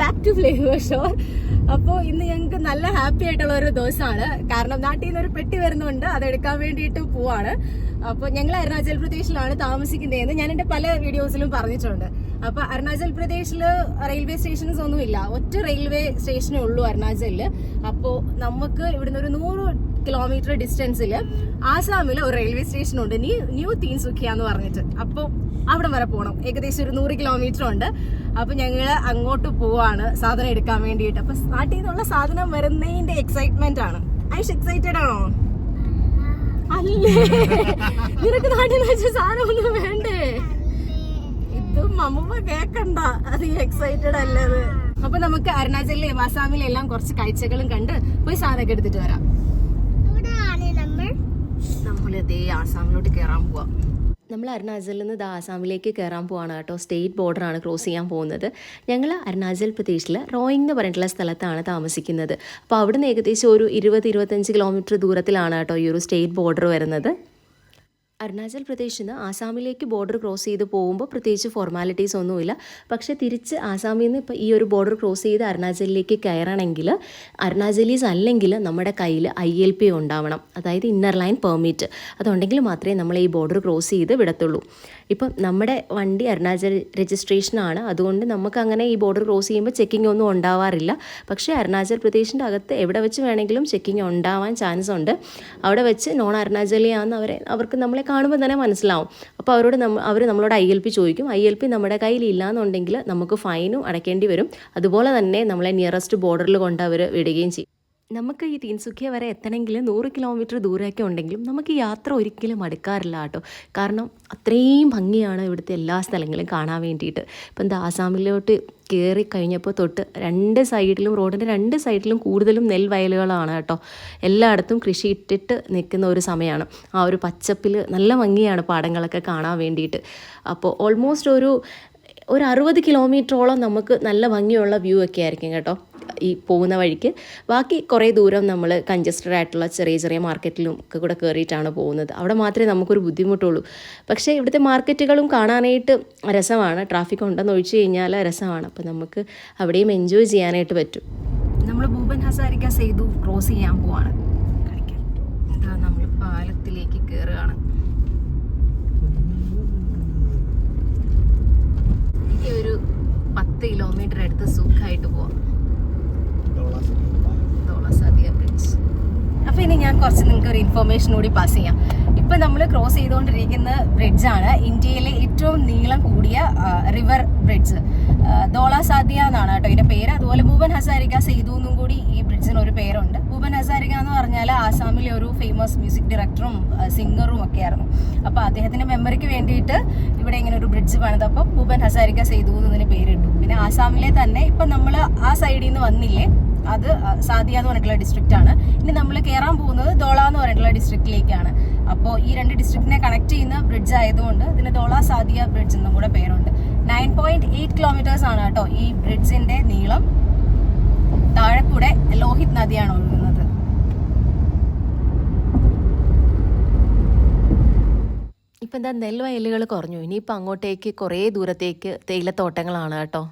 Back to flavour shore അപ്പോൾ ഇന്ന് ഞങ്ങൾക്ക് നല്ല ഹാപ്പി ആയിട്ടുള്ള ഒരു ദിവസമാണ്. കാരണം നാട്ടിൽ നിന്ന് ഒരു പെട്ടി വരുന്നുണ്ട്. അതെടുക്കാൻ വേണ്ടിയിട്ട് പോവാണ്. അപ്പോൾ ഞങ്ങൾ അരുണാചൽ പ്രദേശിലാണ് താമസിക്കുന്നതെന്ന് ഞാൻ എന്റെ പല വീഡിയോസിലും പറഞ്ഞിട്ടുണ്ട്. അപ്പോൾ അരുണാചൽ പ്രദേശിൽ റെയിൽവേ സ്റ്റേഷൻസ് ഒന്നുമില്ല ഒറ്റ റെയിൽവേ സ്റ്റേഷനേ ഉള്ളൂ അരുണാചലിൽ അപ്പോൾ നമുക്ക് ഇവിടുന്ന് ഒരു നൂറ് കിലോമീറ്റർ ഡിസ്റ്റൻസിൽ ആസാമിൽ ഒരു റെയിൽവേ സ്റ്റേഷൻ ഉണ്ട്. ന്യൂ ന്യൂ തീൻസുഖിയ എന്ന് പറഞ്ഞിട്ട്. അപ്പോൾ അവിടം വരെ പോകണം ഏകദേശം ഒരു നൂറ് കിലോമീറ്റർ ഉണ്ട്. അപ്പൊ ഞങ്ങൾ അങ്ങോട്ട് പോവാണ് സാധനം എടുക്കാൻ വേണ്ടിയിട്ട്. അപ്പൊ സ്റ്റാർട്ട് നിന്നുള്ള സാധനം വരുന്നതിന്റെ എക്സൈറ്റ്മെന്റ് ആണ്. ഐഷ് എക്സൈറ്റഡ് ആണോ? അല്ലേ? നിനക്ക് നാട്ടിൽ നിന്ന് വെച്ച സാധനം ഒന്നും വേണ്ടേ? ഇത് മമ്മ കേക്കണ്ട. അത് എക്സൈറ്റഡ് അല്ലത് അപ്പൊ നമുക്ക് അരുണാചലിലെ ആസാമിലെ എല്ലാം കുറച്ച് കാഴ്ചകളും കണ്ട് പോയി സാധനമൊക്കെ എടുത്തിട്ട് വരാം. ഇതേ ആസാമിലോട്ട് കയറാൻ പോവാം. നമ്മൾ അരുണാചലിൽ നിന്ന് ഇത് ആസാമിലേക്ക് കയറാൻ പോവാണ് കേട്ടോ. സ്റ്റേറ്റ് ബോർഡറാണ് ക്രോസ് ചെയ്യാൻ പോകുന്നത്. ഞങ്ങൾ അരുണാചൽ പ്രദേശിൽ റോയിങ് എന്ന് പറഞ്ഞിട്ടുള്ള സ്ഥലത്താണ് താമസിക്കുന്നത്. അപ്പോൾ അവിടുന്ന് ഏകദേശം ഒരു ഇരുപത് ഇരുപത്തഞ്ച് കിലോമീറ്റർ ദൂരത്തിലാണ് കേട്ടോ ഈ ഒരു സ്റ്റേറ്റ് ബോർഡർ വരുന്നത്. അരുണാചൽ പ്രദേശിൽ നിന്ന് ആസാമിലേക്ക് ബോർഡർ ക്രോസ് ചെയ്ത് പോകുമ്പോൾ പ്രത്യേകിച്ച് ഫോർമാലിറ്റീസ് ഒന്നുമില്ല. പക്ഷേ തിരിച്ച് ആസാമിൽ നിന്ന് ഇപ്പോൾ ഈ ഒരു ബോർഡർ ക്രോസ് ചെയ്ത് അരുണാചലിലേക്ക് കയറണമെങ്കിൽ അരുണാചലീസ് അല്ലെങ്കിൽ നമ്മുടെ കയ്യിൽ ഐ എൽ പി ഉണ്ടാവണം. അതായത് ഇന്നർ ലൈൻ പെർമിറ്റ് അതുണ്ടെങ്കിൽ മാത്രമേ നമ്മൾ ഈ ബോർഡർ ക്രോസ് ചെയ്ത് വിടത്തുള്ളൂ. ഇപ്പം നമ്മുടെ വണ്ടി അരുണാചൽ രജിസ്ട്രേഷനാണ് അതുകൊണ്ട് നമുക്ക് അങ്ങനെ ഈ ബോർഡർ ക്രോസ് ചെയ്യുമ്പോൾ ചെക്കിംഗ് ഒന്നും ഉണ്ടാവാറില്ല. പക്ഷേ അരുണാചൽ പ്രദേശിന്റെ അകത്ത് എവിടെ വെച്ച് വേണമെങ്കിലും ചെക്കിംഗ് ഉണ്ടാവാൻ ചാൻസ് ഉണ്ട്. അവിടെ വെച്ച് നോൺ അരുണാചലിയാണെന്ന് അവരെ അവർക്ക് നമ്മളെ കാണുമ്പോൾ തന്നെ മനസ്സിലാവും. അപ്പോൾ അവരോട് അവർ നമ്മളോട് ഐ എൽ പി ചോദിക്കും. ഐ എൽ പി നമ്മുടെ കയ്യിൽ ഇല്ലാന്നുണ്ടെങ്കിൽ നമുക്ക് ഫൈനും അടയ്ക്കേണ്ടി വരും. അതുപോലെ തന്നെ നമ്മളെ നിയറസ്റ്റ് ബോർഡറിൽ കൊണ്ട് അവർ വിടുകയും ചെയ്യും. നമുക്ക് ഈ തീൻസുഖ്യ വരെ എത്തണമെങ്കിൽ നൂറ് കിലോമീറ്റർ ദൂരമൊക്കെ ഉണ്ടെങ്കിലും നമുക്ക് യാത്ര ഒരിക്കലും മടുക്കാറില്ല കേട്ടോ. കാരണം അത്രയും ഭംഗിയാണ് ഇവിടുത്തെ എല്ലാ സ്ഥലങ്ങളും കാണാൻ വേണ്ടിയിട്ട്. ഇപ്പം എന്താ ആസാമിലോട്ട് കയറി കഴിഞ്ഞപ്പോൾ തൊട്ട് രണ്ട് സൈഡിലും റോഡിന്റെ രണ്ട് സൈഡിലും കൂടുതലും നെൽവയലുകളാണ് കേട്ടോ. എല്ലായിടത്തും കൃഷി ഇട്ടിട്ട് നിൽക്കുന്ന ഒരു സമയമാണ്. ആ ഒരു പച്ചപ്പിൽ നല്ല ഭംഗിയാണ് പാടങ്ങളൊക്കെ കാണാൻ വേണ്ടിയിട്ട്. അപ്പോൾ ഓൾമോസ്റ്റ് ഒരു ഒരു അറുപത് കിലോമീറ്ററോളം നമുക്ക് നല്ല ഭംഗിയുള്ള വ്യൂ ഒക്കെ ആയിരിക്കും കേട്ടോ. ഈ പോകുന്ന വഴിക്ക്. ബാക്കി കുറേ ദൂരം നമ്മൾ കൺജസ്റ്റഡ് ആയിട്ടുള്ള ചെറിയ ചെറിയ മാർക്കറ്റിലും ഒക്കെ കൂടെ കയറിയിട്ടാണ് പോകുന്നത്. അവിടെ മാത്രമേ നമുക്കൊരു ബുദ്ധിമുട്ടുള്ളൂ. പക്ഷേ ഇവിടുത്തെ മാർക്കറ്റുകളും കാണാനായിട്ട് രസമാണ്. ട്രാഫിക് ഉണ്ടെന്ന് ഒഴിച്ചു കഴിഞ്ഞാൽ രസമാണ്. അപ്പോൾ നമുക്ക് അവിടെയും എൻജോയ് ചെയ്യാനായിട്ട് പറ്റും. നമ്മൾ ഭൂപൻ ഹസാരിക്ക സേതു ക്രോസ് ചെയ്യാൻ പോവാണ്. നമ്മൾ പാലത്തിലേക്ക് കയറുകയാണ് ഒരു പത്ത് കിലോമീറ്റർ അടുത്ത് സുഖമായിട്ട് പോവാം. തോളസാദിയ ബ്രിഡ്ജ് അപ്പൊ ഇനി ഞാൻ കുറച്ച് നിങ്ങൾക്ക് ഒരു ഇൻഫർമേഷൻ കൂടി പാസ് ചെയ്യാം. ഇപ്പൊ നമ്മൾ ക്രോസ് ചെയ്തുകൊണ്ടിരിക്കുന്ന ബ്രിഡ്ജാണ് ഇന്ത്യയിലെ ഏറ്റവും നീളം കൂടിയ റിവർ ബ്രിഡ്ജ് ദോളാസാദിയ എന്നാണ് കേട്ടോ ഇതിന്റെ പേര്. അതുപോലെ ഭൂപൻ ഹസാരിക സേതു എന്നും കൂടി ഈ ബ്രിഡ്ജിന് ഒരു പേരുണ്ട്. ഭൂപൻ ഹസാരിക എന്ന് പറഞ്ഞാൽ ആസാമിലെ ഒരു ഫേമസ് മ്യൂസിക് ഡയറക്ടറും സിംഗറും ഒക്കെ ആയിരുന്നു. അപ്പോൾ അദ്ദേഹത്തിന്റെ മെമ്മറിക്ക് വേണ്ടിയിട്ട് ഇവിടെ ഇങ്ങനെ ഒരു ബ്രിഡ്ജ് പണിതപ്പോൾ ഭൂപൻ ഹസാരിക സേതു എന്നതിന് പേരിട്ടു. പിന്നെ ആസാമിലെ തന്നെ ഇപ്പൊ നമ്മൾ ആ സൈഡിൽ നിന്ന് വന്നില്ലേ അത് സാദിയ എന്ന് പറഞ്ഞിട്ടുള്ള ഡിസ്ട്രിക്റ്റ് ആണ്. ഇനി നമ്മൾ കയറാൻ പോകുന്നത് ദോള എന്ന് പറഞ്ഞിട്ടുള്ള ഡിസ്ട്രിക്റ്റിലേക്കാണ് അപ്പോൾ ഈ രണ്ട് ഡിസ്ട്രിക്റ്റിനെ കണക്ട് ചെയ്യുന്ന ബ്രിഡ്ജ് ആയതുകൊണ്ട് ഇതിന് ദോള സാദിയ ബ്രിഡ്ജ് എന്നും കൂടെ പേരുണ്ട്. നയൻ പോയിന്റ് എയ്റ്റ് കിലോമീറ്റേഴ്സ് ആണ് കേട്ടോ ഈ ബ്രിഡ്ജിന്റെ നീളം. താഴെ കൂടെ ലോഹിത് നദിയാണ് ഒഴുകുന്നത്. ഇപ്പം എന്താ നെൽവയലുകൾ കുറഞ്ഞു. ഇനിയിപ്പോൾ അങ്ങോട്ടേക്ക് കുറേ ദൂരത്തേക്ക് തേയിലത്തോട്ടങ്ങളാണ് കേട്ടോ.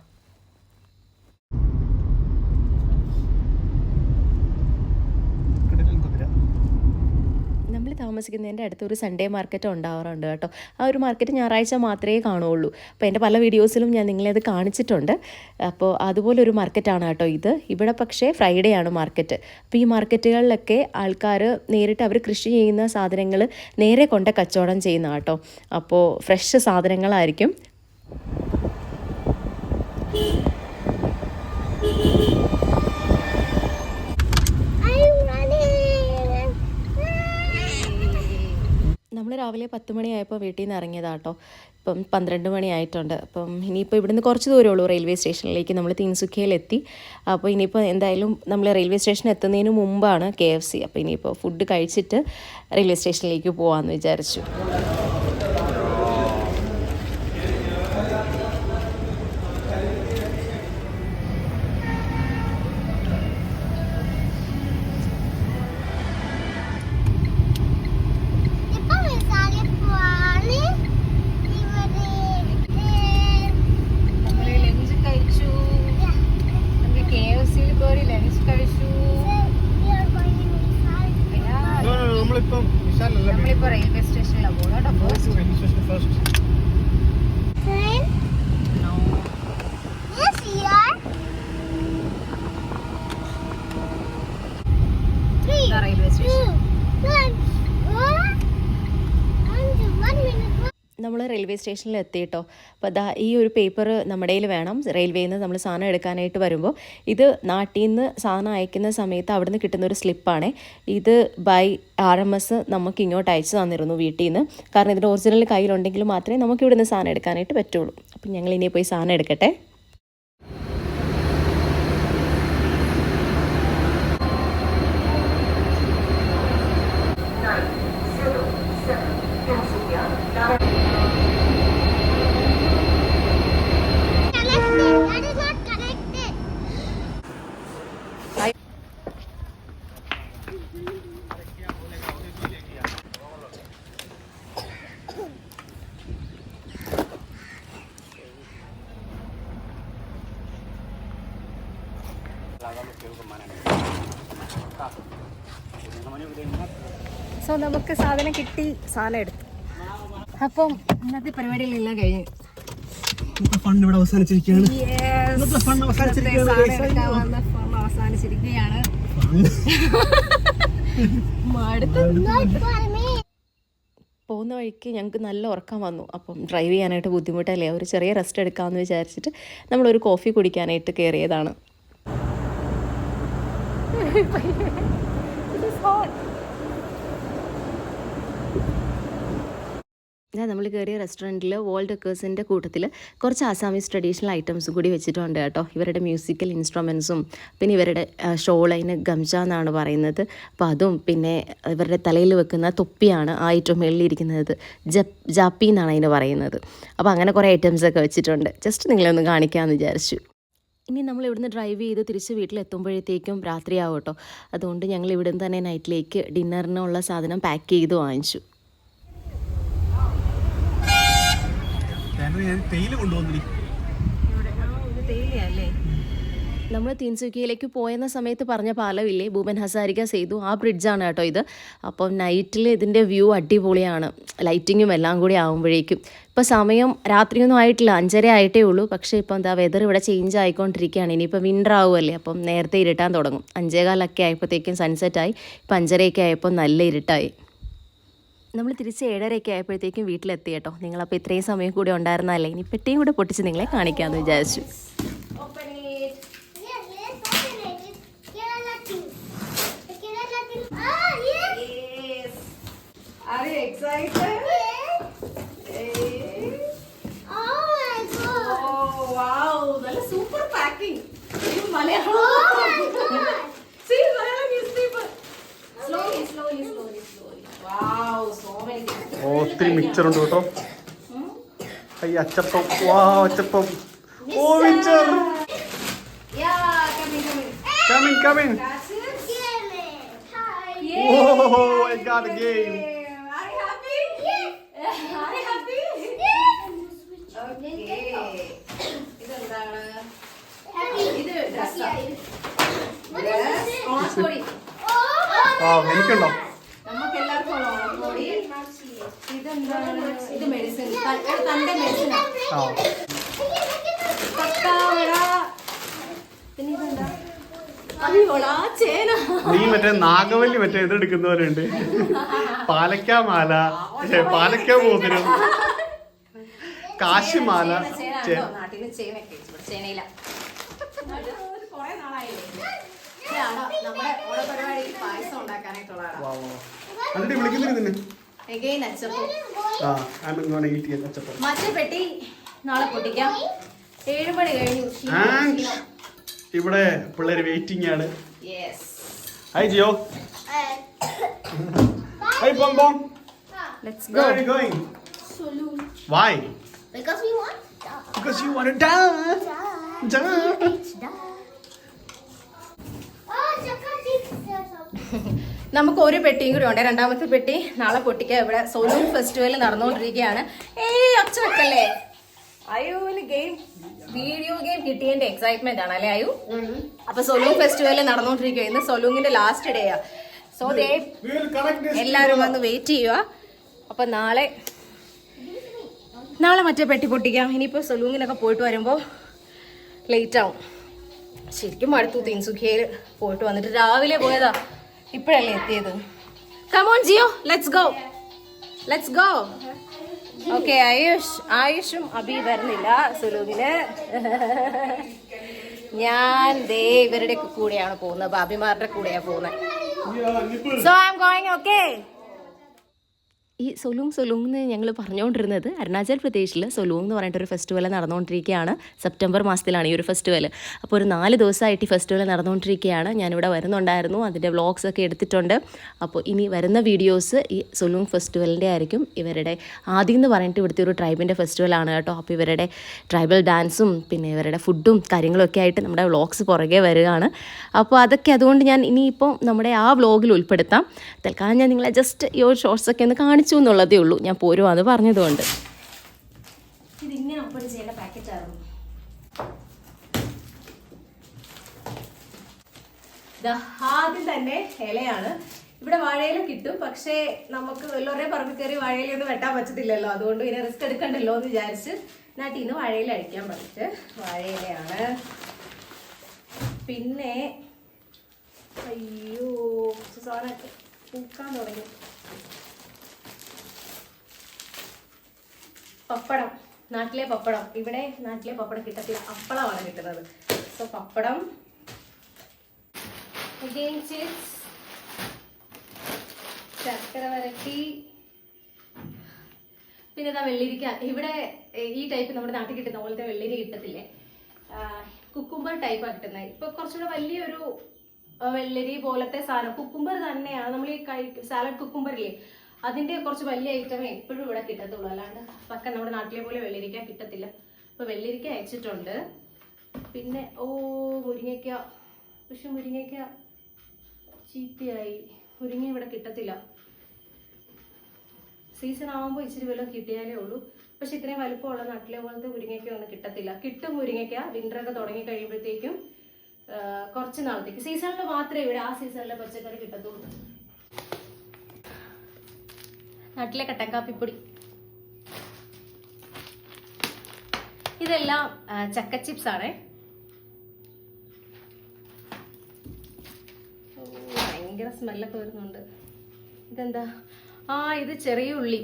താമസിക്കുന്നതിന്റെ അടുത്ത് ഒരു സൺഡേ മാർക്കറ്റ് ഉണ്ടാവാറുണ്ട് കേട്ടോ. ആ ഒരു മാർക്കറ്റ് ഞായറാഴ്ച മാത്രമേ കാണുകയുള്ളൂ. അപ്പോൾ എന്റെ പല വീഡിയോസിലും ഞാൻ നിങ്ങളെ അത് കാണിച്ചിട്ടുണ്ട്. അപ്പോൾ അതുപോലെ ഒരു മാർക്കറ്റാണ് കേട്ടോ ഇത്. ഇവിടെ പക്ഷേ ഫ്രൈഡേ ആണ് മാർക്കറ്റ് അപ്പോൾ ഈ മാർക്കറ്റുകളിലൊക്കെ ആൾക്കാർ നേരിട്ട് അവർ കൃഷി ചെയ്യുന്ന സാധനങ്ങൾ നേരെ കൊണ്ട് കച്ചവടം ചെയ്യുന്ന കേട്ടോ. അപ്പോൾ ഫ്രഷ് സാധനങ്ങളായിരിക്കും. രാവിലെ പത്ത് മണിയായപ്പോൾ വീട്ടിൽ നിന്ന് ഇറങ്ങിയതാട്ടോ. ഇപ്പം പന്ത്രണ്ട് മണിയായിട്ടുണ്ട്. അപ്പം ഇനിയിപ്പോൾ ഇവിടുന്ന് കുറച്ച് ദൂരമേ ഉള്ളൂ റെയിൽവേ സ്റ്റേഷനിലേക്ക്. നമ്മൾ തീൻസുഖയിലെത്തി. അപ്പോൾ ഇനിയിപ്പോൾ എന്തായാലും നമ്മൾ റെയിൽവേ സ്റ്റേഷൻ എത്തുന്നതിന് മുമ്പാണ് കെ എഫ് സി. അപ്പോൾ ഇനിയിപ്പോൾ ഫുഡ് കഴിച്ചിട്ട് റെയിൽവേ സ്റ്റേഷനിലേക്ക് പോകാമെന്ന് വിചാരിച്ചു ഇപ്പൊ മിസാലി പോവാണ് ഇവിടെ നമ്മൾ ലഞ്ച് കഴിച്ചു നമ്മൾ റെയിൽവേ സ്റ്റേഷനിൽ എത്തി കേട്ടോ അപ്പോൾ ദാ ഈ ഒരു പേപ്പർ നമ്മുടെ കയ്യിൽ വേണം. റെയിൽവേയിൽ നിന്ന് നമ്മൾ സാധനം എടുക്കാനായിട്ട് വരുമ്പോൾ ഇത് നാട്ടിൽ നിന്ന് സാധനം അയക്കുന്ന സമയത്ത് അവിടെ നിന്ന് കിട്ടുന്ന ഒരു സ്ലിപ്പാണ് ഇത് ബൈ ആർ എം എസ് നമുക്ക് ഇങ്ങോട്ട് അയച്ചു തന്നിരുന്നു വീട്ടിൽ നിന്ന് കാരണം ഇതിന്റെ ഒറിജിനൽ കയ്യിലുണ്ടെങ്കിൽ മാത്രമേ നമുക്ക് ഇവിടെ നിന്ന് സാധനം എടുക്കാനായിട്ട് പറ്റുള്ളൂ. അപ്പം ഞങ്ങൾ ഇനി പോയി സാധനം എടുക്കട്ടെ. സാധനം കിട്ടി സാധനം എടുത്തു. അപ്പം ഇന്നത്തെ പരിപാടികളെല്ലാം കഴിഞ്ഞു. ഫണ്ട് ഇവിടെ അവസാനിച്ചിരിക്കുകയാണ്. ഫണ്ട് അവസാനിച്ചിരിക്കുകയാണ്. പോകുന്ന വഴിക്ക് ഞങ്ങൾക്ക് നല്ല ഉറക്കം വന്നു. അപ്പം ഡ്രൈവ് ചെയ്യാനായിട്ട് ബുദ്ധിമുട്ടല്ലേ? ഒരു ചെറിയ റെസ്റ്റ് എടുക്കാമെന്ന് വിചാരിച്ചിട്ട് നമ്മളൊരു കോഫി കുടിക്കാനായിട്ട് കയറിയതാണ്. ഞാൻ നമ്മൾ കയറിയ റെസ്റ്റോറന്റിൽ വേൾഡ് ഡെക്കേഴ്സിന്റെ കൂട്ടത്തിൽ കുറച്ച് ആസാമീസ് ട്രഡീഷണൽ ഐറ്റംസും കൂടി വെച്ചിട്ടുണ്ട് കേട്ടോ. ഇവരുടെ മ്യൂസിക്കൽ ഇൻസ്ട്രുമെൻസും പിന്നെ ഇവരുടെ ഷോളൈന് ഗംജ എന്നാണ് പറയുന്നത്. അപ്പോൾ അതും പിന്നെ ഇവരുടെ തലയിൽ വെക്കുന്ന തൊപ്പിയാണ് ആ ഏറ്റവും മേളിലിരിക്കുന്നത് ജപ് ജാപ്പി എന്നാണ് അതിന് പറയുന്നത്. അപ്പോൾ അങ്ങനെ കുറേ ഐറ്റംസൊക്കെ വെച്ചിട്ടുണ്ട്. ജസ്റ്റ് നിങ്ങളൊന്ന് കാണിക്കാമെന്ന് വിചാരിച്ചു. ഇനി നമ്മൾ ഇവിടുന്ന് ഡ്രൈവ് ചെയ്ത് തിരിച്ച് വീട്ടിലെത്തുമ്പോഴത്തേക്കും രാത്രിയാവും കേട്ടോ. അതുകൊണ്ട് ഞങ്ങൾ ഇവിടുന്ന് തന്നെ നൈറ്റിലേക്ക് ഡിന്നറിനുള്ള സാധനം പാക്ക് ചെയ്ത് വാങ്ങിച്ചു. ഞാൻ തേയില കൊണ്ടുവന്നിരിക്കും നമ്മൾ തീൻസുക്കിയിലേക്ക് പോയെന്ന സമയത്ത് പറഞ്ഞ പാലമില്ലേ ഭൂപൻ ഹസാരിക ചെയ്തു ആ ബ്രിഡ്ജാണ് കേട്ടോ ഇത്. അപ്പം നൈറ്റിൽ ഇതിന്റെ വ്യൂ അടിപൊളിയാണ്. ലൈറ്റിങ്ങും എല്ലാം കൂടി ആകുമ്പോഴേക്കും ഇപ്പോൾ സമയം രാത്രിയൊന്നും ആയിട്ടില്ല അഞ്ചര ആയിട്ടേ ഉള്ളൂ. പക്ഷേ ഇപ്പം എന്താ വെതർ ഇവിടെ ചേഞ്ച് ആയിക്കൊണ്ടിരിക്കുകയാണ്. ഇനിയിപ്പോൾ വിന്റർ ആവുമല്ലേ? അപ്പം നേരത്തെ ഇരുട്ടാൻ തുടങ്ങും. അഞ്ചേകാലൊക്കെ ആയപ്പോഴത്തേക്കും സൺസെറ്റായി ഇപ്പം അഞ്ചരയൊക്കെ ആയപ്പോൾ നല്ല ഇരുട്ടായി. നമ്മൾ തിരിച്ച് ഏഴരയൊക്കെ ആയപ്പോഴത്തേക്കും വീട്ടിലെത്തി കേട്ടോ നിങ്ങളപ്പോൾ ഇത്രയും സമയം കൂടി ഉണ്ടായിരുന്നല്ലേ ഇനി പെട്ടിയും കൂടെ പൊട്ടിച്ച് നിങ്ങളെ കാണിക്കാമെന്ന് വിചാരിച്ചു. Ah. Oh. Oh, super packing Oh See, ഓ ഒത്തിരി മിക്സർ ഉണ്ട് കേട്ടോ. അയ്യ അച്ചപ്പം. വാ അച്ചപ്പം. ഓ mixer എനിക്കുണ്ടോ come in come in. Oh I got a game Are you happy? Are you happy? Okay. ഇതെന്താണ്? ഇത് dress ആ. Dress, ഓണക്കോടി. ആ എനിക്കുണ്ടോ നമുക്ക് എല്ലാവർക്കും ഉള്ള ഓണക്കോടി. ഇതെന്താണ്? ഇത് മെഡിസിൻ തന്റെ പിന്നെ ഇതെന്താ? നീ മറ്റേ നാഗവല്ലി മറ്റേ ഇതെടുക്കുന്ന പോലെ ഉണ്ട്. പാലക്കാ മാല പാലക്കാ മോതിരം കാശിമാല. വാ. വിളിക്കുന്നില്ല നിന്നെ? എഗെയിൻ അച്ചപ്പം മറ്റേ പെട്ടി നാളെ പൊട്ടിക്കാം ഏഴ് മണി കഴിഞ്ഞു ഇവിടെ പിള്ളേര് വെയിറ്റിംഗ് ആണ് ഹായ് ജിയോ Uh, ഹായ് ബോം ബോം let's Where go are you going? Saloon. Why? Because we want. Because you want to dance. Dance. Dance. Oh, chapati. നമുക്ക് ഒരു പെട്ടിയും കൂടി ഉണ്ട് രണ്ടാമത്തെ പെട്ടി നാളെ പൊട്ടിക്കാം ഇവിടെ സോലൂൺ ഫെസ്റ്റിവൽ നടന്നുകൊണ്ടിരിക്കുകയാണ്. ഏയ് ഒച്ച വെക്കല്ലേ? ഗെയിം വീഡിയോ ഗെയിം കിട്ടിയതിന്റെ എക്സൈറ്റ്മെന്റ് ആണ് അല്ലേ അയ്യോ? അപ്പൊ സൊലൂൺ ഫെസ്റ്റിവൽ നടന്നുകൊണ്ടിരിക്കുക ഇന്ന് സൊലൂങ്ങിന്റെ ലാസ്റ്റ് ഡേ ആ. സോ ദേ എല്ലാരും വന്ന് വെയിറ്റ് ചെയ്യുക. അപ്പൊ നാളെ നാളെ മറ്റേ പെട്ടി പൊട്ടിക്കാം. ഇനിയിപ്പോ സൊലൂങ്ങിനൊക്കെ പോയിട്ട് വരുമ്പോ ലേറ്റ് ആവും. ശരിക്കും അടുത്തു തിൻസുഖിയയിൽ പോയിട്ട് വന്നിട്ട്. രാവിലെ പോയതാ. ഇപ്പോഴല്ലേ എത്തിയത്? Come on Jio let's go let's go okay Ayush ആയുഷും Abi വരുന്നില്ല സുലൂബിന് ഞാൻ ദേ ഇവരുടെ കൂടെയാണ് പോകുന്നത്. ബാബിമാരുടെ കൂടെയാണ് പോകുന്നത്. So I'm going okay ഈ സൊലൂങ് സൊലൂങ് എന്ന് ഞങ്ങൾ പറഞ്ഞുകൊണ്ടിരുന്നത് അരുണാചൽ പ്രദേശിൽ സൊലൂങ് എന്ന് പറഞ്ഞിട്ടൊരു ഫെസ്റ്റിവൽ നടന്നുകൊണ്ടിരിക്കുകയാണ് സെപ്റ്റംബർ മാസത്തിലാണ് ഈ ഒരു ഫെസ്റ്റിവൽ അപ്പോൾ ഒരു നാല് ദിവസമായിട്ട് ഈ ഫെസ്റ്റിവൽ നടന്നുകൊണ്ടിരിക്കുകയാണ് ഞാനിവിടെ വരുന്നുണ്ടായിരുന്നു അതിന്റെ വ്ളോഗ്സ് ഒക്കെ എടുത്തിട്ടുണ്ട്. അപ്പോൾ ഇനി വരുന്ന വീഡിയോസ് ഈ സൊലൂങ് ഫെസ്റ്റിവലിന്റെ ആയിരിക്കും. ഇവരുടെ ആദ്യം എന്ന് പറഞ്ഞിട്ട് ഇവിടുത്തെ ഒരു ട്രൈബിന്റെ ഫെസ്റ്റിവലാണ് കേട്ടോ. അപ്പോൾ ഇവരുടെ ട്രൈബൽ ഡാൻസും പിന്നെ ഇവരുടെ ഫുഡും കാര്യങ്ങളൊക്കെ ആയിട്ട് നമ്മുടെ വ്ളോഗ്സ് പുറകെ വരികയാണ്. അപ്പോൾ അതൊക്കെ അതുകൊണ്ട് ഞാൻ ഇനിയിപ്പോൾ നമ്മുടെ ആ വ്ളോഗിൽ ഉൾപ്പെടുത്താം. തൽക്കാലം ഞാൻ നിങ്ങളെ ജസ്റ്റ് ഈ ഒരു ഷോർട്സൊക്കെ ഒന്ന് കാണിച്ചു എന്നുള്ളതേ ഉള്ളൂ. ഞാൻ പോരുവാന്ന് പറഞ്ഞതുകൊണ്ട്. ഇതിങ്ങനെ ഓപ്പൺ ചെയ്യേണ്ട ആദ്യം തന്നെ ഇലയാണ്. ഇവിടെ വാഴയില കിട്ടും. പക്ഷേ നമുക്ക് എല്ലാവരുടെയും പറമ്പിൽ കയറി വാഴയിലൊന്നും വെട്ടാൻ പറ്റത്തില്ലല്ലോ. അതുകൊണ്ട് പിന്നെ റിസ്ക് എടുക്കണ്ടല്ലോ എന്ന് വിചാരിച്ച് നാട്ടിൽ നിന്ന് വാഴയില അഴിക്കാൻ പറ്റിട്ട് വാഴയിലയാണ്. പിന്നെ അയ്യോ സാധനമൊക്കെ പൂക്കാൻ തുടങ്ങി. പപ്പടം. നാട്ടിലെ പപ്പടം. ഇവിടെ നാട്ടിലെ പപ്പടം കിട്ടത്തില്ല. അപ്പളമാണ് കിട്ടുന്നത്. സോ പപ്പടം again chips ശർക്കര വരട്ടി. പിന്നെ ഇതാ വെള്ളിരിക്ക. ഇവിടെ ഈ ടൈപ്പ് നമ്മുടെ നാട്ടിൽ കിട്ടുന്ന പോലത്തെ വെള്ളിരി കിട്ടത്തില്ലേ? കുക്കുംബർ ടൈപ്പാണ് കിട്ടുന്നത് ഇപ്പൊ കുറച്ചുകൂടെ വലിയൊരു വെള്ളരി പോലത്തെ സാധനം. കുക്കുംബർ തന്നെയാണ്. നമ്മൾ ഈ കഴി സാലഡ് കുക്കുംബർ അതിന്റെ കുറച്ച് വലിയ ഐറ്റമേ എപ്പോഴും ഇവിടെ കിട്ടത്തുള്ളൂ. അല്ലാണ്ട് പക്ക നമ്മുടെ നാട്ടിലെ പോലെ വെള്ളരിക്ക കിട്ടത്തില്ല. അപ്പോൾ വെള്ളരിക്ക അയച്ചിട്ടുണ്ട്. പിന്നെ ഓ മുരിങ്ങയ്ക്ക. പക്ഷെ മുരിങ്ങയ്ക്ക ചീത്തയായി. മുരിങ്ങ ഇവിടെ കിട്ടത്തില്ല. സീസൺ ആകുമ്പോൾ ഇച്ചിരി വല്ലതും കിട്ടിയാലേ ഉള്ളൂ. പക്ഷെ ഇത്രയും വലുപ്പമുള്ള നാട്ടിലെ പോലത്തെ മുരിങ്ങയ്ക്ക ഒന്നും കിട്ടത്തില്ല. കിട്ടും മുരിങ്ങയ്ക്ക. വിന്ററൊക്കെ തുടങ്ങി കഴിയുമ്പോഴത്തേക്കും കുറച്ച് നാളത്തേക്ക്. സീസണിൽ മാത്രമേ ഇവിടെ ആ സീസണിലെ പച്ചക്കറി കിട്ടത്തുള്ളൂ. നാട്ടിലെ കട്ടൻ കാപ്പിപ്പൊടി. ഇതെല്ലാം ചക്ക ചിപ്സ് ആണേ. ഭയങ്കര സ്മെല്ലൊക്കെ വരുന്നുണ്ട്. ഇതെന്താ? ആ ഇത് ചെറിയ ഉള്ളി.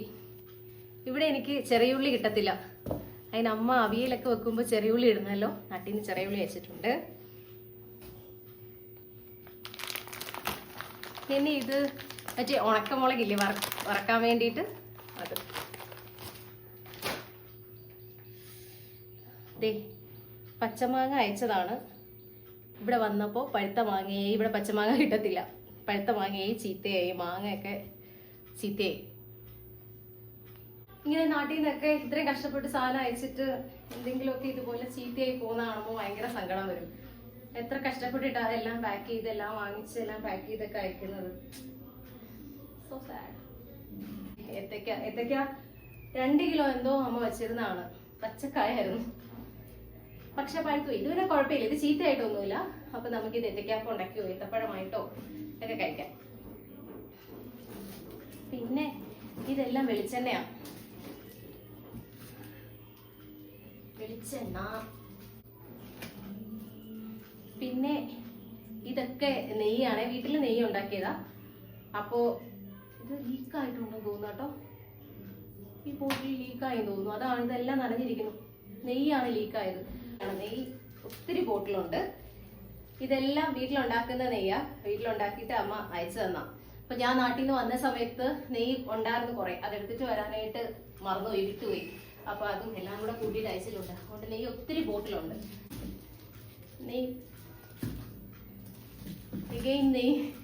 ഇവിടെ എനിക്ക് ചെറിയ ഉള്ളി കിട്ടത്തില്ല. അതിന് അമ്മ അവിയലൊക്കെ വെക്കുമ്പോൾ ചെറിയ ഉള്ളി ഇടുന്നല്ലോ. നാട്ടിൽ നിന്ന് ചെറിയ ഉള്ളി വെച്ചിട്ടുണ്ട്. പിന്നെ ഇത് മറ്റേ ഉണക്കമുളകില്ലേ? വറ വറക്കാൻ വേണ്ടിയിട്ട് അത്. ദേ പച്ചമാങ്ങ അയച്ചതാണ്. ഇവിടെ വന്നപ്പോൾ പഴുത്ത മാങ്ങയെ ഇവിടെ പച്ചമാങ്ങ കിട്ടത്തില്ല. പഴുത്ത മാങ്ങയായി ചീത്തയായി മാങ്ങയൊക്കെ ചീത്തയായി. ഇങ്ങനെ നാട്ടിൽ നിന്നൊക്കെ ഇത്രയും കഷ്ടപ്പെട്ട് സാധനം അയച്ചിട്ട് എന്തെങ്കിലുമൊക്കെ ഇതുപോലെ ചീത്തയായി പോകുന്ന കാണുമ്പോൾ ഭയങ്കര സങ്കടം വരും. എത്ര കഷ്ടപ്പെട്ടിട്ടാണ് എല്ലാം പാക്ക് ചെയ്ത് എല്ലാം വാങ്ങിച്ച് എല്ലാം പാക്ക് ചെയ്തൊക്കെ അയക്കുന്നത്. സോ സാഡ് ഏത്തക്ക ഏത്തക്ക രണ്ട് കിലോ എന്തോ അമ്മ വെച്ചിരുന്നതാണ്. പച്ചക്കായായിരുന്നു. പക്ഷെ പഴുത്തു ഇതുവരെ കുഴപ്പമില്ല. ഇത് ചീത്തയായിട്ടൊന്നുമില്ല. അപ്പൊ നമുക്ക് ഇത് ഏത്തക്കാപ്പം ഉണ്ടാക്കിയോ ഏത്തപ്പഴമായിട്ടോ ഒക്കെ കഴിക്കാം. പിന്നെ ഇതെല്ലാം വെളിച്ചെണ്ണയാ. വെളിച്ചെണ്ണ. പിന്നെ ഇതൊക്കെ നെയ്യാണ്. വീട്ടിൽ നെയ്യ് ഉണ്ടാക്കിയതാ. അപ്പോ ഇത് ലീക്കായിട്ടുണ്ടെന്ന് തോന്നുന്നു കേട്ടോ. ഈ പോട്ടിൽ ലീക്കായി തോന്നുന്നു. അതാണ് ഇതെല്ലാം നനഞ്ഞിരിക്കുന്നു. നെയ്യാണ് ലീക്കായത് നെയ്യ്. ഒത്തിരി ബോട്ടിലുണ്ട്. ഇതെല്ലാം വീട്ടിലുണ്ടാക്കുന്ന നെയ്യാ. വീട്ടിലുണ്ടാക്കിയിട്ട് അമ്മ അയച്ചു തന്ന. അപ്പൊ ഞാൻ നാട്ടിൽ നിന്ന് വന്ന സമയത്ത് നെയ്യ് ഉണ്ടായിരുന്നു കുറെ. അതെടുത്തിട്ട് വരാനായിട്ട് മറന്നുപോയി വിട്ടുപോയി. അപ്പൊ അതും എല്ലാം കൂടെ കൂട്ടിയിട്ട് അയച്ചിട്ടുണ്ട്. അതുകൊണ്ട് നെയ്യ് ഒത്തിരി ബോട്ടിലുണ്ട്. നെയ്യ്. നെയ്യ്.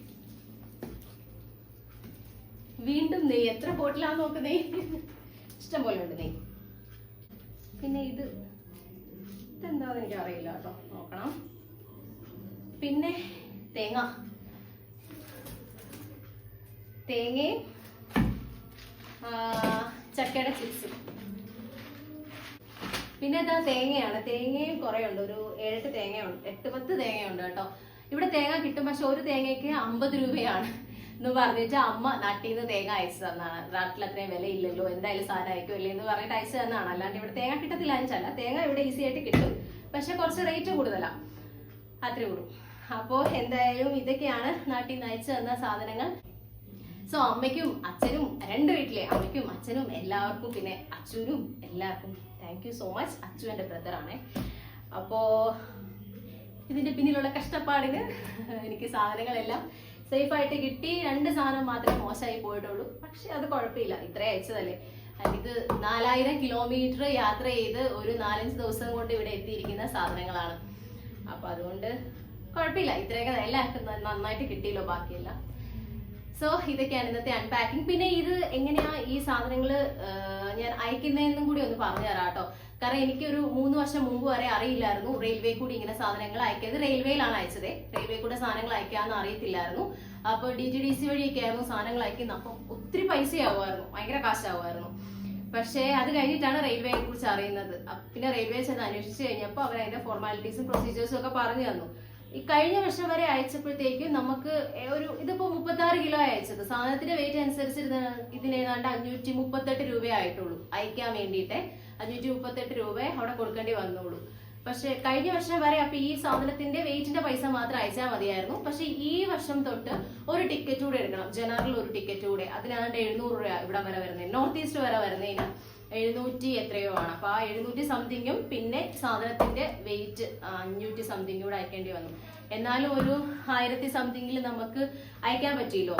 വീണ്ടും നെയ്യ് എത്ര ബോട്ടിലാന്ന് നോക്ക് നെയ്യ് ഇഷ്ടം പോലെ ഉണ്ട് നെയ്യ് പിന്നെ ഇത് ഇതെന്താന്ന് എനിക്ക് അറിയില്ല കേട്ടോ. നോക്കണം. പിന്നെ തേങ്ങ. തേങ്ങയും ചക്കയുടെ ചിപ്സും പിന്നെ ഇതാ തേങ്ങയാണ്. തേങ്ങയും കുറേ ഉണ്ട് ഒരു ഏഴെട്ട് തേങ്ങയുണ്ട്. എട്ട് പത്ത് തേങ്ങയുണ്ട് കേട്ടോ. ഇവിടെ തേങ്ങ കിട്ടും. പക്ഷെ ഒരു തേങ്ങയ്ക്ക് അമ്പത് രൂപയാണ്. എന്ന് പറഞ്ഞിട്ട് അമ്മ നാട്ടിൽ നിന്ന് തേങ്ങ അയച്ചു തന്നാണ്. നാട്ടിൽ അത്രയും വില ഇല്ലല്ലോ എന്തായാലും സാധനം അയക്കും അല്ലേ എന്ന് പറഞ്ഞിട്ട് അയച്ചു തന്നാണ്. അല്ലാണ്ട് ഇവിടെ തേങ്ങ കിട്ടത്തില്ല അഞ്ചല്ല തേങ്ങ ഇവിടെ ഈസി ആയിട്ട് കിട്ടും. പക്ഷെ കുറച്ച് റേറ്റ് കൂടുതലാണ് അത്രേ ഉള്ളൂ. അപ്പോൾ എന്തായാലും ഇതൊക്കെയാണ് നാട്ടിൽ നിന്ന് അയച്ചു തന്ന സാധനങ്ങൾ. സോ അമ്മയ്ക്കും അച്ഛനും രണ്ട് വീട്ടിലെ അമ്മയ്ക്കും അച്ഛനും എല്ലാവർക്കും പിന്നെ അച്ഛനും എല്ലാവർക്കും thank you so much Achu എന്റെ ബ്രദറാണ് അപ്പോ ഇതിന്റെ പിന്നിലുള്ള കഷ്ടപ്പാടിന് എനിക്ക് സാധനങ്ങളെല്ലാം സേഫ് ആയിട്ട് കിട്ടി. രണ്ട് സാധനം മാത്രമേ മോശമായി പോയിട്ടുള്ളൂ. പക്ഷെ അത് കുഴപ്പമില്ല. ഇത്രയും അയച്ചതല്ലേ. ഇത് നാലായിരം കിലോമീറ്റർ യാത്ര ചെയ്ത് ഒരു നാലഞ്ച് ദിവസം കൊണ്ട് ഇവിടെ എത്തിയിരിക്കുന്ന സാധനങ്ങളാണ്. അപ്പൊ അതുകൊണ്ട് കുഴപ്പമില്ല. ഇത്രയൊക്കെ എല്ലാവർക്കും നന്നായിട്ട് കിട്ടിയല്ലോ ബാക്കിയെല്ലാം. സോ ഇതൊക്കെയാണ് ഇന്നത്തെ അൺപാക്കിംഗ് പിന്നെ ഇത് എങ്ങനെയാ ഈ സാധനങ്ങൾ ഞാൻ അയക്കുന്നതെന്നും കൂടി ഒന്ന് പറഞ്ഞു തരാം കേട്ടോ. കാരണം എനിക്കൊരു മൂന്ന് വർഷം മുമ്പ് വരെ അറിയില്ലായിരുന്നു റെയിൽവേ കൂടി ഇങ്ങനെ സാധനങ്ങൾ അയക്കിയത് റെയിൽവേയിലാണ് അയച്ചത്. റെയിൽവേ കൂടെ സാധനങ്ങൾ അയക്കാന്ന് അറിയത്തില്ലായിരുന്നു. അപ്പോൾ ഡി ജി ഡി സി വഴിയൊക്കെ ആയിരുന്നു സാധനങ്ങൾ അയക്കുന്നത്. അപ്പം ഒത്തിരി പൈസയാവുമായിരുന്നു. ഭയങ്കര കാശാവുമായിരുന്നു. പക്ഷേ അത് കഴിഞ്ഞിട്ടാണ് റെയിൽവേയെ കുറിച്ച് അറിയുന്നത്. പിന്നെ റെയിൽവേ ചെന്ന് അന്വേഷിച്ച് കഴിഞ്ഞപ്പോൾ അവർ അതിന്റെ ഫോർമാലിറ്റീസും പ്രൊസീജിയേഴ്സും ഒക്കെ പറഞ്ഞു തന്നു. ഈ കഴിഞ്ഞ വർഷം വരെ അയച്ചപ്പോഴത്തേക്കും നമുക്ക് ഒരു ഇതിപ്പോ മുപ്പത്തി ആറ് കിലോ അയച്ചത്. സാധനത്തിന്റെ വെയിറ്റ് അനുസരിച്ച് ഇതിനേതാണ്ട് അഞ്ഞൂറ്റി മുപ്പത്തെട്ട് രൂപയായിട്ടുള്ളൂ അയക്കാൻ വേണ്ടിയിട്ട്. അഞ്ഞൂറ്റി മുപ്പത്തെട്ട് രൂപ അവിടെ കൊടുക്കേണ്ടി വന്നോളൂ. പക്ഷെ കഴിഞ്ഞ വർഷം വരെ അപ്പൊ ഈ സാധനത്തിന്റെ വെയിറ്റിന്റെ പൈസ മാത്രം അയച്ചാൽ മതിയായിരുന്നു. പക്ഷെ ഈ വർഷം തൊട്ട് ഒരു ടിക്കറ്റ് കൂടെ എടുക്കണം. ജനറൽ ഒരു ടിക്കറ്റ് കൂടെ. അതിനാണ്ട് എഴുന്നൂറ് രൂപ ഇവിടെ വരെ വരുന്നത് നോർത്ത് ഈസ്റ്റ് വരെ വരുന്നതിന് എഴുന്നൂറ്റി എത്രയോ ആണ്. അപ്പൊ ആ എഴുന്നൂറ്റി സംതിങ്ങും പിന്നെ സാധനത്തിന്റെ വെയിറ്റ് അഞ്ഞൂറ്റി സംതിങ് കൂടെ അയക്കേണ്ടി വന്നു. എന്നാലും ഒരു ആയിരത്തി സംതിങ്ങിൽ നമുക്ക് അയക്കാൻ പറ്റിയല്ലോ.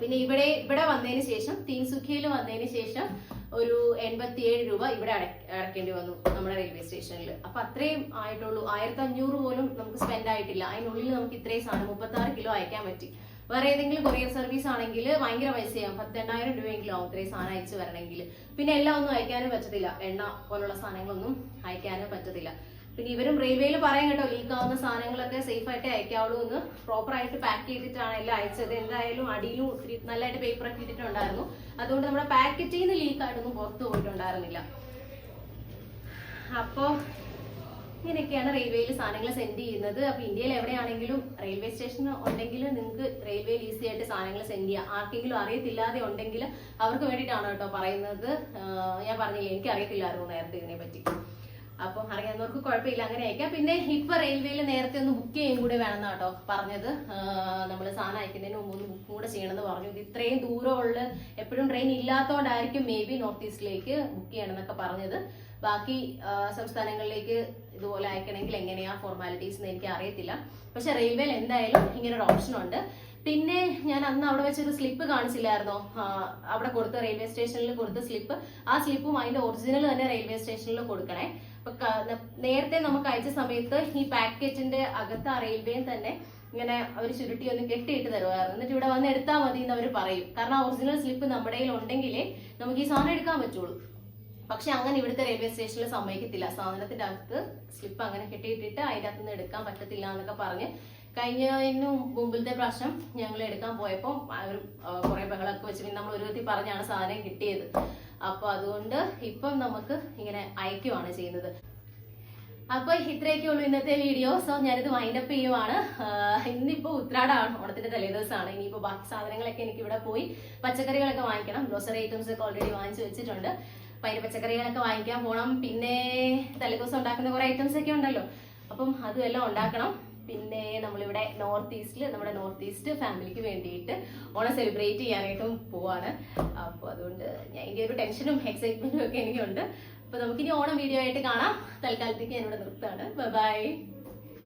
പിന്നെ ഇവിടെ ഇവിടെ വന്നതിന് ശേഷം തീൻസുഖിയിൽ വന്നതിന് ശേഷം ഒരു എൺപത്തിയേഴ് രൂപ ഇവിടെ അട- അടക്കേണ്ടി വന്നു നമ്മുടെ റെയിൽവേ സ്റ്റേഷനിൽ അപ്പൊ അത്രയും ആയിട്ടുള്ളൂ. ആയിരത്തി അഞ്ഞൂറ് പോലും നമുക്ക് സ്പെൻഡ് ആയിട്ടില്ല. അതിനുള്ളിൽ നമുക്ക് ഇത്രയും സാധനം മുപ്പത്തി ആറ് കിലോ അയക്കാൻ പറ്റി. വേറെ ഏതെങ്കിലും കൊറിയർ സർവീസ് ആണെങ്കിൽ ഭയങ്കര ചെയ്യാം പത്തെണ്ണായിരം രൂപയെങ്കിലും ആവും ഇത്രയും സാധനം അയച്ചു വരണമെങ്കിൽ. പിന്നെ എല്ലാം ഒന്നും അയക്കാനും പറ്റത്തില്ല. എണ്ണ പോലുള്ള സാധനങ്ങളൊന്നും അയക്കാനും പറ്റത്തില്ല. പിന്നെ ഇവരും റെയിൽവേയിൽ പറയും കേട്ടോ ലീക്ക് ആവുന്ന സാധനങ്ങളൊക്കെ സേഫ് ആയിട്ട് അയക്കാവുള്ളൂ എന്ന്. പ്രോപ്പർ ആയിട്ട് പാക്ക് ചെയ്തിട്ടാണ് എല്ലാം അയച്ചത്. എന്തായാലും അടിയിലും ഒത്തിരി നല്ലതായിട്ട് പേപ്പർ ഒക്കെ ഇട്ടിട്ടുണ്ടായിരുന്നു. അതുകൊണ്ട് നമ്മുടെ പാക്കറ്റിൽ നിന്ന് ലീക്ക് ആയിട്ടൊന്നും പുറത്തു പോയിട്ടുണ്ടായിരുന്നില്ല. അപ്പോ ഇങ്ങനെയൊക്കെയാണ് റെയിൽവേയിൽ സാധനങ്ങൾ സെൻഡ് ചെയ്യുന്നത്. അപ്പൊ ഇന്ത്യയിൽ എവിടെയാണെങ്കിലും റെയിൽവേ സ്റ്റേഷൻ ഉണ്ടെങ്കിൽ നിങ്ങൾക്ക് റെയിൽവേയിൽ ഈസി ആയിട്ട് സാധനങ്ങൾ സെൻഡ് ചെയ്യാം. ആർക്കെങ്കിലും അറിയത്തില്ലാതെ ഉണ്ടെങ്കിൽ അവർക്ക് വേണ്ടിയിട്ടാണ് കേട്ടോ പറയുന്നത്. ഞാൻ പറഞ്ഞില്ല എനിക്ക് അറിയത്തില്ലായിരുന്നു നേരത്തെ ഇതിനെ പറ്റി അപ്പൊ അറിയാവുന്നവർക്ക് കുഴപ്പമില്ല അങ്ങനെ അയക്കാം പിന്നെ ഇപ്പൊ റെയിൽവേയിൽ നേരത്തെ ഒന്ന് ബുക്ക് ചെയ്യും കൂടെ വേണം കേട്ടോ പറഞ്ഞത്. നമ്മൾ സാധനം അയക്കുന്നതിന് മുമ്പ് ഒന്ന് ബുക്ക് കൂടെ ചെയ്യണമെന്ന് പറഞ്ഞു. ഇത് ഇത്രയും ദൂരമുള്ള എപ്പോഴും ട്രെയിൻ ഇല്ലാത്തതുകൊണ്ടായിരിക്കും മേ ബി നോർത്ത് ഈസ്റ്റിലേക്ക് ബുക്ക് ചെയ്യണമെന്നൊക്കെ പറഞ്ഞത്. ബാക്കി സംസ്ഥാനങ്ങളിലേക്ക് ഇതുപോലെ അയക്കണമെങ്കിൽ എങ്ങനെയാ ഫോർമാലിറ്റീസ് എന്ന് എനിക്ക് അറിയത്തില്ല. പക്ഷെ റെയിൽവേയിൽ എന്തായാലും ഇങ്ങനെ ഒരു ഓപ്ഷൻ ഉണ്ട്. പിന്നെ ഞാൻ അന്ന് അവിടെ വെച്ചൊരു സ്ലിപ്പ് കാണിച്ചില്ലായിരുന്നോ? അവിടെ കൊടുത്ത റെയിൽവേ സ്റ്റേഷനിൽ കൊടുത്ത സ്ലിപ്പ് ആ സ്ലിപ്പും അതിന്റെ ഒറിജിനൽ തന്നെ റെയിൽവേ സ്റ്റേഷനിൽ കൊടുക്കണേ. നേരത്തെ നമുക്ക് അയച്ച സമയത്ത് ഈ പാക്കറ്റിന്റെ അകത്ത് ആ റെയിൽവേയും തന്നെ ഇങ്ങനെ അവർ ചുരുട്ടി ഒന്ന് കെട്ടിയിട്ട് തരുമായിരുന്നു. എന്നിട്ട് ഇവിടെ വന്ന് എടുത്താൽ മതി എന്ന് അവർ പറയും. കാരണം ഒറിജിനൽ സ്ലിപ്പ് നമ്മുടെ കയ്യിൽ ഉണ്ടെങ്കിലേ നമുക്ക് ഈ സാധനം എടുക്കാൻ പറ്റുള്ളൂ. പക്ഷെ അങ്ങനെ ഇവിടുത്തെ റെയിൽവേ സ്റ്റേഷനിൽ സമ്മതിക്കത്തില്ല. സാധനത്തിന്റെ അകത്ത് സ്ലിപ്പ് അങ്ങനെ കെട്ടിയിട്ടിട്ട് അതിന്റെ അകത്ത് നിന്ന് എടുക്കാൻ പറ്റത്തില്ല എന്നൊക്കെ പറഞ്ഞ് കഴിഞ്ഞതിനു മുമ്പിലത്തെ പ്രാവശ്യം ഞങ്ങൾ എടുക്കാൻ പോയപ്പോൾ കുറെ ബഹളമൊക്കെ വെച്ച് പിന്നെ നമ്മൾ ഒരു പറഞ്ഞാണ് സാധനം കിട്ടിയത്. അപ്പൊ അതുകൊണ്ട് ഇപ്പം നമുക്ക് ഇങ്ങനെ അയക്കുവാണ് ചെയ്യുന്നത്. അപ്പൊ ഇത്രയൊക്കെ ഉള്ളൂ ഇന്നത്തെ വീഡിയോ സോ ഞാനിത് വൈൻഡപ്പ് ചെയ്യുവാണ്. ഇന്നിപ്പോ ഉത്രാടാണ് ഓണത്തിന്റെ തലേദിവസമാണ്. ഇനിയിപ്പോ ബാക്കി സാധനങ്ങളൊക്കെ എനിക്ക് ഇവിടെ പോയി. പച്ചക്കറികളൊക്കെ വാങ്ങിക്കണം. ഗ്രോസറി ഐറ്റംസ് ഒക്കെ ഓൾറെഡി വാങ്ങിച്ചു വെച്ചിട്ടുണ്ട്. അതിന്റെ പച്ചക്കറികളൊക്കെ വാങ്ങിക്കാൻ പോകണം പിന്നെ തലേദിവസം ഉണ്ടാക്കുന്ന കുറെ ഐറ്റംസ് ഒക്കെ ഉണ്ടല്ലോ. അപ്പം അതും എല്ലാം ഉണ്ടാക്കണം. പിന്നെ നമ്മളിവിടെ നോർത്ത് ഈസ്റ്റിൽ നമ്മുടെ നോർത്ത് ഈസ്റ്റ് ഫാമിലിക്ക് വേണ്ടിയിട്ട് ഓണം സെലിബ്രേറ്റ് ചെയ്യാനായിട്ടും പോവാണ്. അപ്പോൾ അതുകൊണ്ട് ഞാൻ ഒരു ടെൻഷനും എക്സൈറ്റ്മെന്റും ഒക്കെ എനിക്കുണ്ട്. അപ്പൊ നമുക്കിനി ഓണം വീഡിയോ ആയിട്ട് കാണാം. തൽക്കാലത്തേക്ക് ഞാനിവിടെ നിർത്താണ് ബൈ